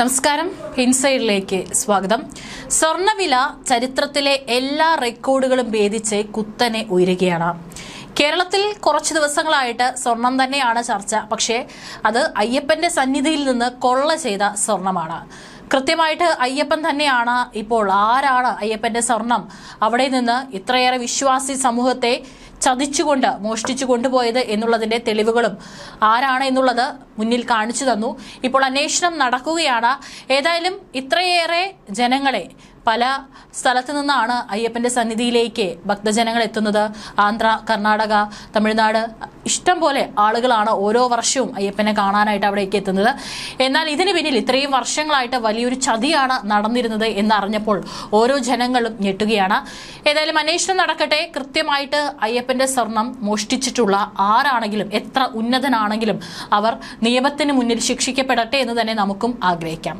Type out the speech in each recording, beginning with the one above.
നമസ്കാരം. ഇൻസൈഡിലേക്ക് സ്വാഗതം. സ്വർണവില ചരിത്രത്തിലെ എല്ലാ റെക്കോർഡുകളും ഭേദിച്ച് കുത്തനെ ഉയരുകയാണ്. കേരളത്തിൽ കുറച്ച് ദിവസങ്ങളായിട്ട് സ്വർണം തന്നെയാണ് ചർച്ച. പക്ഷേ അത് അയ്യപ്പന്റെ സന്നിധിയിൽ നിന്ന് കൊള്ള ചെയ്ത സ്വർണമാണ്. കൃത്യമായിട്ട് അയ്യപ്പൻ തന്നെയാണ് ഇപ്പോൾ ആരാണ് അയ്യപ്പന്റെ സ്വർണം? അവിടെ നിന്ന് ഇത്രയേറെ വിശ്വാസി സമൂഹത്തെ ചതിച്ചുകൊണ്ട് മോഷ്ടിച്ചു കൊണ്ടുപോയത് എന്നുള്ളതിന്റെ തെളിവുകളും ആരാണ് എന്നുള്ളത് മുന്നിൽ കാണിച്ചു തന്നു. ഇപ്പോൾ അന്വേഷണം നടക്കുകയാണ്. ഏതായാലും ഇത്രയേറെ ജനങ്ങളെ പല സ്ഥലത്തു നിന്നാണ് അയ്യപ്പന്റെ സന്നിധിയിലേക്ക് ഭക്തജനങ്ങൾ എത്തുന്നത്. ആന്ധ്ര കർണാടക തമിഴ്നാട് ഇഷ്ടം പോലെ ആളുകളാണ് ഓരോ വർഷവും അയ്യപ്പനെ കാണാനായിട്ട് അവിടേക്ക് എത്തുന്നത്. എന്നാൽ ഇതിന് പിന്നിൽ ഇത്രയും വർഷങ്ങളായിട്ട് വലിയൊരു ചതിയാണ് നടന്നിരുന്നത് എന്നറിഞ്ഞപ്പോൾ ഓരോ ജനങ്ങളും ഞെട്ടുകയാണ്. ഏതായാലും അന്വേഷണം നടക്കട്ടെ. കൃത്യമായിട്ട് അയ്യപ്പന്റെ സ്വർണം മോഷ്ടിച്ചിട്ടുള്ള ആരാണെങ്കിലും എത്ര ഉന്നതനാണെങ്കിലും അവർ നിയമത്തിന് മുന്നിൽ ശിക്ഷിക്കപ്പെടട്ടെ എന്ന് തന്നെ നമുക്കും ആഗ്രഹിക്കാം.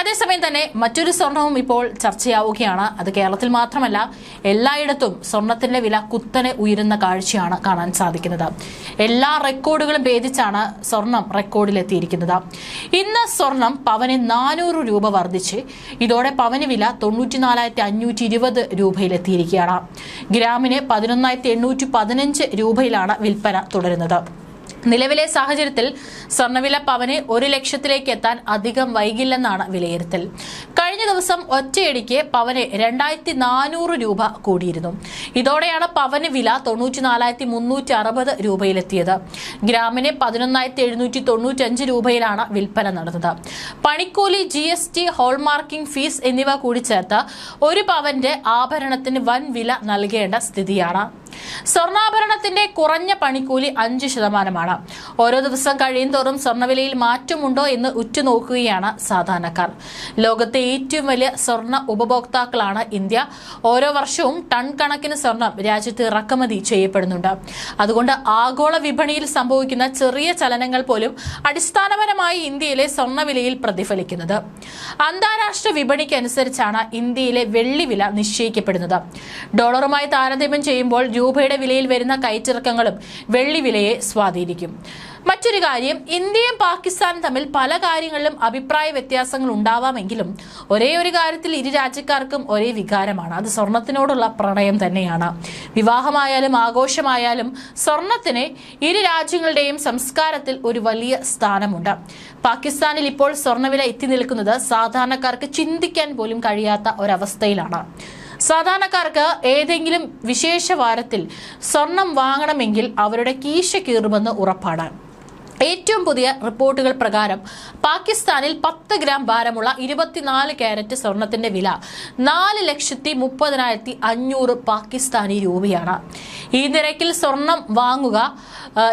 അതേസമയം തന്നെ മറ്റൊരു സ്വർണവും ഇപ്പോൾ ചർച്ചയാവുകയാണ്. അത് കേരളത്തിൽ മാത്രമല്ല എല്ലായിടത്തും സ്വർണത്തിന്റെ വില കുത്തനെ ഉയരുന്ന കാഴ്ചയാണ് കാണാൻ സാധിക്കുന്നത്. എല്ലാ റെക്കോർഡുകളും ഭേദിച്ചാണ് സ്വർണം റെക്കോർഡിലെത്തിയിരിക്കുന്നത്. ഇന്ന് സ്വർണം പവന് നാനൂറ് രൂപ വർദ്ധിച്ച്. ഇതോടെ പവന് വില തൊണ്ണൂറ്റിനാലായിരത്തി അഞ്ഞൂറ്റി ഇരുപത് രൂപയിലെത്തിയിരിക്കുകയാണ്. ഗ്രാമിന് പതിനൊന്നായിരത്തി എണ്ണൂറ്റി പതിനഞ്ച് രൂപയിലാണ് വിൽപ്പന തുടരുന്നത്. നിലവിലെ സാഹചര്യത്തിൽ സ്വർണവില പവന് ഒരു ലക്ഷത്തിലേക്ക് എത്താൻ അധികം വൈകില്ലെന്നാണ് വിലയിരുത്തൽ. ദിവസം ഒറ്റയടിക്ക് പവന് രണ്ടായിരത്തി നാനൂറ് രൂപ കൂടിയിരുന്നു. ഇതോടെയാണ് പവന് വില തൊണ്ണൂറ്റി നാലായിരത്തി മുന്നൂറ്റി അറുപത് രൂപയിലെത്തിയത്. ഗ്രാമിന് പതിനൊന്നായിരത്തി എഴുന്നൂറ്റി തൊണ്ണൂറ്റഞ്ച് രൂപയിലാണ് വിൽപ്പന നടന്നത്. പണിക്കൂലി G S T hallmarking fees എന്നിവ കൂടി ചേർത്ത് ഒരു പവന്റെ ആഭരണത്തിന് വൻ വില നൽകേണ്ട സ്ഥിതിയാണ്. സ്വർണാഭരണത്തിന്റെ കുറഞ്ഞ പണിക്കൂലി അഞ്ച് ശതമാനമാണ്. ഓരോ ദിവസം കഴിയും തോറും സ്വർണവിലയിൽ മാറ്റമുണ്ടോ എന്ന് ഉറ്റുനോക്കുകയാണ് സാധാരണക്കാർ. ലോകത്തെ ഏറ്റവും വലിയ സ്വർണ ഉപഭോക്താക്കളാണ് ഇന്ത്യ. ഓരോ വർഷവും ടൺ കണക്കിന് സ്വർണം രാജ്യത്ത് ഇറക്കുമതി ചെയ്യപ്പെടുന്നുണ്ട്. അതുകൊണ്ട് ആഗോള വിപണിയിൽ സംഭവിക്കുന്ന ചെറിയ ചലനങ്ങൾ പോലും അടിസ്ഥാനപരമായി ഇന്ത്യയിലെ സ്വർണവിലയിൽ പ്രതിഫലിക്കുന്നത്. അന്താരാഷ്ട്ര വിപണിക്കനുസരിച്ചാണ് ഇന്ത്യയിലെ വെള്ളിവില നിശ്ചയിക്കപ്പെടുന്നത്. ഡോളറുമായി താരതമ്യം ചെയ്യുമ്പോൾ രൂപയുടെ വിലയിൽ വരുന്ന കയറ്റിറക്കങ്ങളും വെള്ളി വിലയെ സ്വാധീനിക്കും. മറ്റൊരു കാര്യം ഇന്ത്യയും പാകിസ്ഥാനും തമ്മിൽ പല കാര്യങ്ങളിലും അഭിപ്രായ വ്യത്യാസങ്ങൾ ഉണ്ടാവാമെങ്കിലും ഒരേ ഒരു കാര്യത്തിൽ ഇരു രാജ്യക്കാർക്കും ഒരേ വികാരമാണ്. അത് സ്വർണത്തിനോടുള്ള പ്രണയം തന്നെയാണ്. വിവാഹമായാലും ആഘോഷമായാലും സ്വർണത്തിന് ഇരു രാജ്യങ്ങളുടെയും സംസ്കാരത്തിൽ ഒരു വലിയ സ്ഥാനമുണ്ട്. പാകിസ്ഥാനിൽ ഇപ്പോൾ സ്വർണവില എത്തി നിൽക്കുന്നത് സാധാരണക്കാർക്ക് ചിന്തിക്കാൻ പോലും കഴിയാത്ത ഒരവസ്ഥയിലാണ്. സാധാരണക്കാർക്ക് ഏതെങ്കിലും വിശേഷ വാരത്തിൽ സ്വർണം വാങ്ങണമെങ്കിൽ അവരുടെ കീശ കീറുമെന്ന് ഉറപ്പാണ്. ഏറ്റവും പുതിയ റിപ്പോർട്ടുകൾ പ്രകാരം പാകിസ്ഥാനിൽ പത്ത് ഗ്രാം ഭാരമുള്ള ഇരുപത്തിനാല് ക്യാരറ്റ് സ്വർണത്തിന്റെ വില നാല് ലക്ഷത്തി മുപ്പതിനായിരത്തി അഞ്ഞൂറ് പാകിസ്ഥാനി രൂപയാണ്. ഈ നിരക്കിൽ സ്വർണം വാങ്ങുക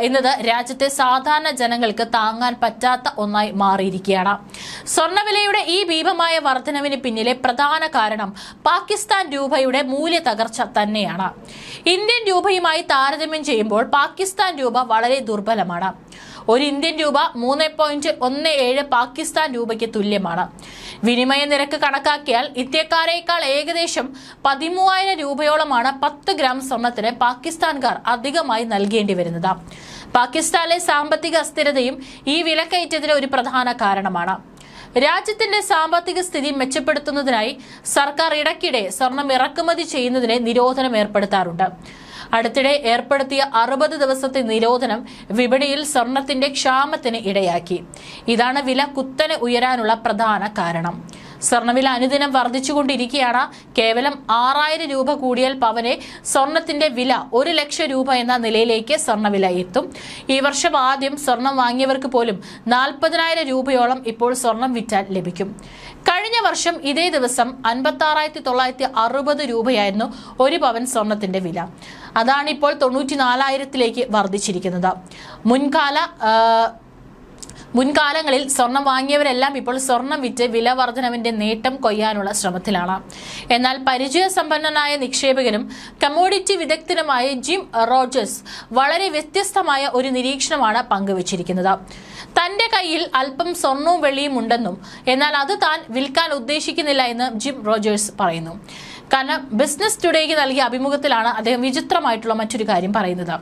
എന്നത് രാജ്യത്തെ സാധാരണ ജനങ്ങൾക്ക് താങ്ങാൻ പറ്റാത്ത ഒന്നായി മാറിയിരിക്കുകയാണ്. സ്വർണവിലയുടെ ഈ ഭീമമായ വർധനവിന് പിന്നിലെ പ്രധാന കാരണം പാകിസ്ഥാൻ രൂപയുടെ മൂല്യ തകർച്ച തന്നെയാണ്. ഇന്ത്യൻ രൂപയുമായി താരതമ്യം ചെയ്യുമ്പോൾ പാകിസ്ഥാൻ രൂപ വളരെ ദുർബലമാണ്. ഒരു ഇന്ത്യൻ രൂപ മൂന്ന് പോയിന്റ് ഒന്ന് ഏഴ് പാകിസ്ഥാൻ രൂപയ്ക്ക് തുല്യമാണ്. വിനിമയ നിരക്ക് കണക്കാക്കിയാൽ ഇന്ത്യക്കാരേക്കാൾ ഏകദേശം പതിമൂവായിരം രൂപയോളമാണ് പത്ത് ഗ്രാം സ്വർണത്തിന് പാകിസ്ഥാൻകാർ അധികമായി നൽകേണ്ടി വരുന്നത്. പാകിസ്ഥാനിലെ സാമ്പത്തിക അസ്ഥിരതയും ഈ വിലക്കയറ്റത്തിന് ഒരു പ്രധാന കാരണമാണ്. രാജ്യത്തിന്റെ സാമ്പത്തിക സ്ഥിതി മെച്ചപ്പെടുത്തുന്നതിനായി സർക്കാർ ഇടയ്ക്കിടെ സ്വർണം ഇറക്കുമതി ചെയ്യുന്നതിന് നിരോധനം ഏർപ്പെടുത്താറുണ്ട്. അടുത്തിടെ ഏർപ്പെടുത്തിയ അറുപത് ദിവസത്തെ നിരോധനം വിപണിയിൽ സ്വർണത്തിന്റെ ക്ഷാമത്തിന് ഇടയാക്കി. ഇതാണ് വില കുത്തനെ ഉയരാനുള്ള പ്രധാന കാരണം. സ്വർണവില അനുദിനം വർദ്ധിച്ചുകൊണ്ടിരിക്കുകയാണ്. കേവലം ആറായിരം രൂപ കൂടിയാൽ പവനെ സ്വർണത്തിന്റെ വില ഒരു ലക്ഷം രൂപ എന്ന നിലയിലേക്ക് സ്വർണവില എത്തും. ഈ വർഷം ആദ്യം സ്വർണം വാങ്ങിയവർക്ക് പോലും നാൽപ്പതിനായിരം രൂപയോളം ഇപ്പോൾ സ്വർണം വിറ്റാൽ ലഭിക്കും. കഴിഞ്ഞ വർഷം ഇതേ ദിവസം അൻപത്തി ആറായിരത്തി തൊള്ളായിരത്തി അറുപത് രൂപയായിരുന്നു ഒരു പവൻ സ്വർണത്തിന്റെ വില. അതാണിപ്പോൾ തൊണ്ണൂറ്റി നാലായിരത്തിലേക്ക് വർദ്ധിച്ചിരിക്കുന്നത്. മുൻകാല മുൻകാലങ്ങളിൽ സ്വർണം വാങ്ങിയവരെല്ലാം ഇപ്പോൾ സ്വർണം വിറ്റ് വില വർധനവിന്റെ നേട്ടം കൊയ്യാനുള്ള ശ്രമത്തിലാണ്. എന്നാൽ പരിചയസമ്പന്നനായ നിക്ഷേപകനും കമ്മോഡിറ്റി വിദഗ്ധനുമായ ജിം റോജേഴ്സ് വളരെ വ്യത്യസ്തമായ ഒരു നിരീക്ഷണമാണ് പങ്കുവച്ചിരിക്കുന്നത്. തന്റെ കയ്യിൽ അല്പം സ്വർണവും വെള്ളിയും ഉണ്ടെന്നും എന്നാൽ അത് താൻ വിൽക്കാൻ ഉദ്ദേശിക്കുന്നില്ല എന്ന് ജിം റോജേഴ്സ് പറയുന്നു. കാരണം ബിസിനസ് ടുഡേക്ക് നൽകിയ അഭിമുഖത്തിലാണ് അദ്ദേഹം വിചിത്രമായിട്ടുള്ള മറ്റൊരു കാര്യം പറയുന്നത്.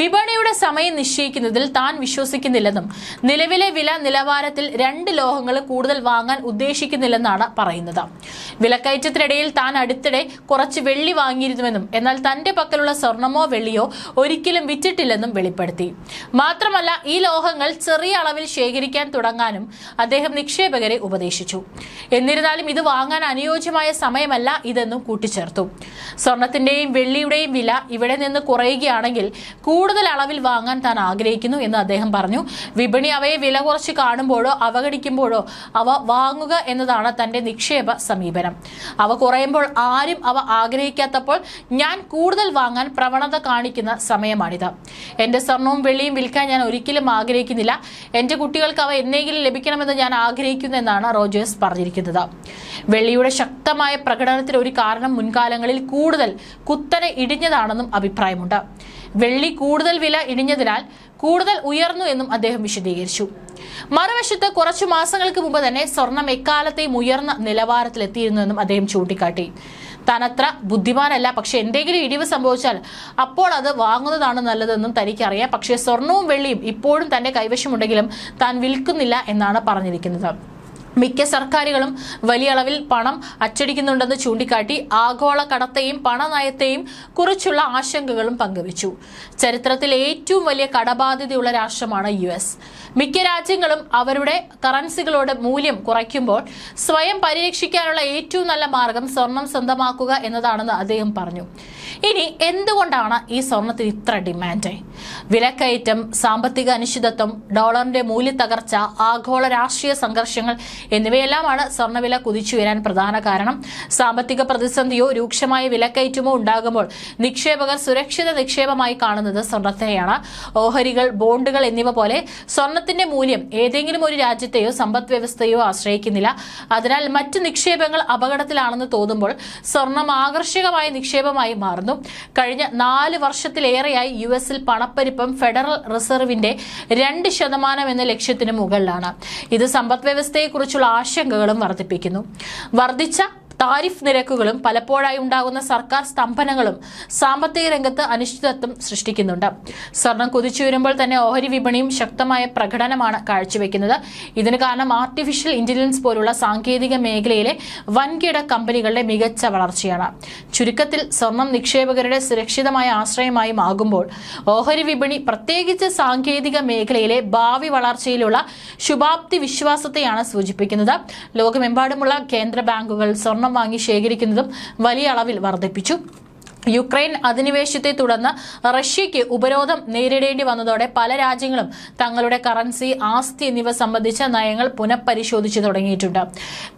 വിപണിയുടെ സമയം നിശ്ചയിക്കുന്നതിൽ താൻ വിശ്വസിക്കുന്നില്ലെന്നും നിലവിലെ വില നിലവാരത്തിൽ രണ്ട് ലോഹങ്ങൾ കൂടുതൽ വാങ്ങാൻ ഉദ്ദേശിക്കുന്നില്ലെന്നാണ് പറയുന്നത്. വിലക്കയറ്റത്തിനിടയിൽ താൻ അടുത്തിടെ കുറച്ച് വെള്ളി വാങ്ങിയിരുന്നുവെന്നും എന്നാൽ തന്റെ പക്കലുള്ള സ്വർണമോ വെള്ളിയോ ഒരിക്കലും വിറ്റിട്ടില്ലെന്നും വെളിപ്പെടുത്തി. മാത്രമല്ല ഈ ലോഹങ്ങൾ ചെറിയ അളവിൽ ശേഖരിക്കാൻ തുടങ്ങാനും അദ്ദേഹം നിക്ഷേപകരെ ഉപദേശിച്ചു. എന്നിരുന്നാലും ഇത് വാങ്ങാൻ അനുയോജ്യമായ സമയമല്ല ഇതെന്നും കൂട്ടിച്ചേർത്തു. സ്വർണത്തിന്റെയും വെള്ളിയുടെയും വില ഇവിടെ നിന്ന് കുറയുകയാണെങ്കിൽ കൂടുതൽ അളവിൽ വാങ്ങാൻ താൻ ആഗ്രഹിക്കുന്നു എന്ന് അദ്ദേഹം പറഞ്ഞു. വിപണി അവയെ വില കുറച്ച് കാണുമ്പോഴോ അവഗണിക്കുമ്പോഴോ അവ വാങ്ങുക എന്നതാണ് തന്റെ നിക്ഷേപ സമീപനം. അവ കുറയുമ്പോൾ ആരും അവ ആഗ്രഹിക്കാത്തപ്പോൾ ഞാൻ കൂടുതൽ വാങ്ങാൻ പ്രവണത കാണിക്കുന്ന സമയമാണിത്. എന്റെ സ്വർണവും വെള്ളിയും വിൽക്കാൻ ഞാൻ ഒരിക്കലും ആഗ്രഹിക്കുന്നില്ല. എന്റെ കുട്ടികൾക്ക് അവ എന്നെങ്കിലും ലഭിക്കണമെന്ന് ഞാൻ ആഗ്രഹിക്കുന്നു എന്നാണ് റോജേഴ്സ് പറഞ്ഞിരിക്കുന്നത്. വെള്ളിയുടെ ശക്തമായ പ്രകടനത്തിന് ഒരു കാരണം മുൻകാലങ്ങളിൽ കൂടുതൽ കുത്തനെ ഇടിഞ്ഞതാണെന്നും അഭിപ്രായമുണ്ട്. വെള്ളി കൂടുതൽ വില ഇടിഞ്ഞതിനാൽ കൂടുതൽ ഉയർന്നു എന്നും അദ്ദേഹം വിശദീകരിച്ചു. മറുവശത്ത് കുറച്ചു മാസങ്ങൾക്ക് മുമ്പ് തന്നെ സ്വർണം എക്കാലത്തെയും ഉയർന്ന നിലവാരത്തിലെത്തിയിരുന്നുവെന്നും അദ്ദേഹം ചൂണ്ടിക്കാട്ടി. താനത്ര ബുദ്ധിമാനല്ല പക്ഷെ എന്തെങ്കിലും ഇടിവ് സംഭവിച്ചാൽ അപ്പോൾ അത് വാങ്ങുന്നതാണ് നല്ലതെന്നും തനിക്കറിയാം. പക്ഷേ സ്വർണവും വെള്ളിയും ഇപ്പോഴും തന്റെ കൈവശമുണ്ടെങ്കിലും താൻ വിൽക്കുന്നില്ല എന്നാണ് പറഞ്ഞിരിക്കുന്നത്. മിക്ക സർക്കാരുകളും വലിയ അളവിൽ പണം അച്ചടിക്കുന്നുണ്ടെന്ന് ചൂണ്ടിക്കാട്ടി ആഗോള കടത്തെയും പണനയത്തെയും കുറിച്ചുള്ള ആശങ്കകളും പങ്കുവച്ചു. ചരിത്രത്തിൽ ഏറ്റവും വലിയ കടബാധ്യതയുള്ള രാഷ്ട്രമാണ് യു എസ്. മിക്ക രാജ്യങ്ങളും അവരുടെ കറൻസികളുടെ മൂല്യം കുറയ്ക്കുമ്പോൾ സ്വയം പരിരക്ഷിക്കാനുള്ള ഏറ്റവും നല്ല മാർഗം സ്വർണം സ്വന്തമാക്കുക എന്നതാണെന്ന് അദ്ദേഹം പറഞ്ഞു. ഇനി എന്തുകൊണ്ടാണ് ഈ സ്വർണത്തിന് ഇത്ര ഡിമാൻഡ്? വിലക്കയറ്റം സാമ്പത്തിക അനിശ്ചിതത്വം ഡോളറിന്റെ മൂല്യത്തകർച്ച ആഗോള രാഷ്ട്രീയ സംഘർഷങ്ങൾ എന്നിവയെല്ലാമാണ് സ്വർണവില കുതിച്ചുയരാൻ പ്രധാന കാരണം. സാമ്പത്തിക പ്രതിസന്ധിയോ രൂക്ഷമായ വിലക്കയറ്റമോ ഉണ്ടാകുമ്പോൾ നിക്ഷേപകർ സുരക്ഷിത നിക്ഷേപമായി കാണുന്നത് സ്വർണത്തെയാണ്. ഓഹരികൾ ബോണ്ടുകൾ എന്നിവ പോലെ സ്വർണത്തിന്റെ മൂല്യം ഏതെങ്കിലും ഒരു രാജ്യത്തെയോ സമ്പദ് വ്യവസ്ഥയോ ആശ്രയിക്കുന്നില്ല. അതിനാൽ മറ്റ് നിക്ഷേപങ്ങൾ അപകടത്തിലാണെന്ന് തോന്നുമ്പോൾ സ്വർണം ആകർഷകമായ നിക്ഷേപമായി മാറുന്നു. കഴിഞ്ഞ നാല് വർഷത്തിലേറെയായി യു എസിൽ പണപ്പെരുപ്പം ഫെഡറൽ റിസർവിന്റെ രണ്ട് ശതമാനം എന്ന ലക്ഷ്യത്തിന് മുകളിലാണ്. ഇത് സമ്പദ് വ്യവസ്ഥയെക്കുറിച്ചുള്ള ആശങ്കകളും വർദ്ധിപ്പിക്കുന്നു. വർദ്ധിച്ച താരിഫ് നിരക്കുകളും പലപ്പോഴായി ഉണ്ടാകുന്ന സർക്കാർ സ്തംഭനങ്ങളും സാമ്പത്തിക രംഗത്ത് അനിശ്ചിതത്വം സൃഷ്ടിക്കുന്നുണ്ട്. സ്വർണം കുതിച്ചുയരുമ്പോൾ തന്നെ ഓഹരി വിപണിയും ശക്തമായ പ്രകടനമാണ് കാഴ്ചവെക്കുന്നത്. ഇതിന് കാരണം ആർട്ടിഫിഷ്യൽ ഇന്റലിജൻസ് പോലുള്ള സാങ്കേതിക മേഖലയിലെ വൻകിട കമ്പനികളുടെ മികച്ച വളർച്ചയാണ്. ചുരുക്കത്തിൽ സ്വർണം നിക്ഷേപകരുടെ സുരക്ഷിതമായ ആശ്രയമായി ആകുമ്പോൾ ഓഹരി വിപണി പ്രത്യേകിച്ച് സാങ്കേതിക മേഖലയിലെ ഭാവി വളർച്ചയിലുള്ള ശുഭാപ്തി വിശ്വാസത്തെയാണ് സൂചിപ്പിക്കുന്നത്. ലോകമെമ്പാടുമുള്ള കേന്ദ്ര ബാങ്കുകൾ സ്വർണം വാങ്ങി ശേഖരിക്കുന്നതും വലിയ അളവിൽ വർദ്ധിപ്പിച്ചു. യുക്രൈൻ അധിനിവേശത്തെ തുടർന്ന് റഷ്യയ്ക്ക് ഉപരോധം നേരിടേണ്ടി വന്നതോടെ പല രാജ്യങ്ങളും തങ്ങളുടെ കറൻസി ആസ്തി എന്നിവ സംബന്ധിച്ച നയങ്ങൾ പുനഃപരിശോധിച്ചു തുടങ്ങിയിട്ടുണ്ട്.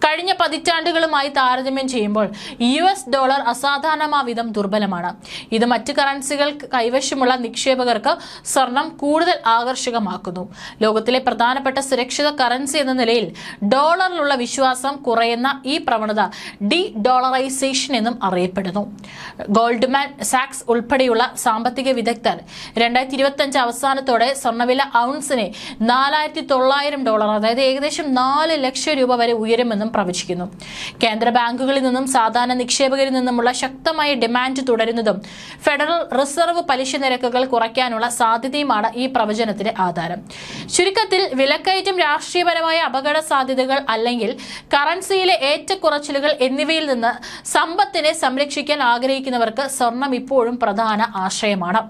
കഴിഞ്ഞ പതിറ്റാണ്ടുകളുമായി താരതമ്യം ചെയ്യുമ്പോൾ യു എസ് ഡോളർ അസാധാരണമാവിധം ദുർബലമാണ്. ഇത് മറ്റ് കറൻസികൾ കൈവശമുള്ള നിക്ഷേപകർക്ക് സ്വർണം കൂടുതൽ ആകർഷകമാക്കുന്നു. ലോകത്തിലെ പ്രധാനപ്പെട്ട സുരക്ഷിത കറൻസി എന്ന നിലയിൽ ഡോളറിലുള്ള വിശ്വാസം കുറയുന്ന ഈ പ്രവണത ഡി ഡോളറൈസേഷൻ എന്നും അറിയപ്പെടുന്നു. ഗോൾഡ്മാൻ സാക്സ് ഉൾപ്പെടെയുള്ള സാമ്പത്തിക വിദഗ്ധർ രണ്ടായിരത്തി ഇരുപത്തി അഞ്ച് അവസാനത്തോടെ സ്വർണവില ഔൺസിനെ നാലായിരത്തി തൊള്ളായിരം ഡോളർ അതായത് ഏകദേശം നാല് ലക്ഷം രൂപ വരെ ഉയരുമെന്നും പ്രവചിക്കുന്നു. കേന്ദ്ര ബാങ്കുകളിൽ നിന്നും സാധാരണ നിക്ഷേപകരിൽ നിന്നുമുള്ള ശക്തമായ ഡിമാൻഡ് തുടരുന്നതും ഫെഡറൽ റിസർവ് പലിശ നിരക്കുകൾ കുറയ്ക്കാനുള്ള സാധ്യതയുമാണ് ഈ പ്രവചനത്തിന് ആധാരം. ചുരുക്കത്തിൽ വിലക്കയറ്റം രാഷ്ട്രീയപരമായ അപകട സാധ്യതകൾ അല്ലെങ്കിൽ കറൻസിയിലെ ഏറ്റക്കുറച്ചിലുകൾ എന്നിവയിൽ നിന്ന് സമ്പത്തിനെ സംരക്ഷിക്കാൻ ആഗ്രഹിക്കുന്നവർക്ക് സ്വർണം ഇപ്പോഴും പ്രധാന ആശ്രയമാണ്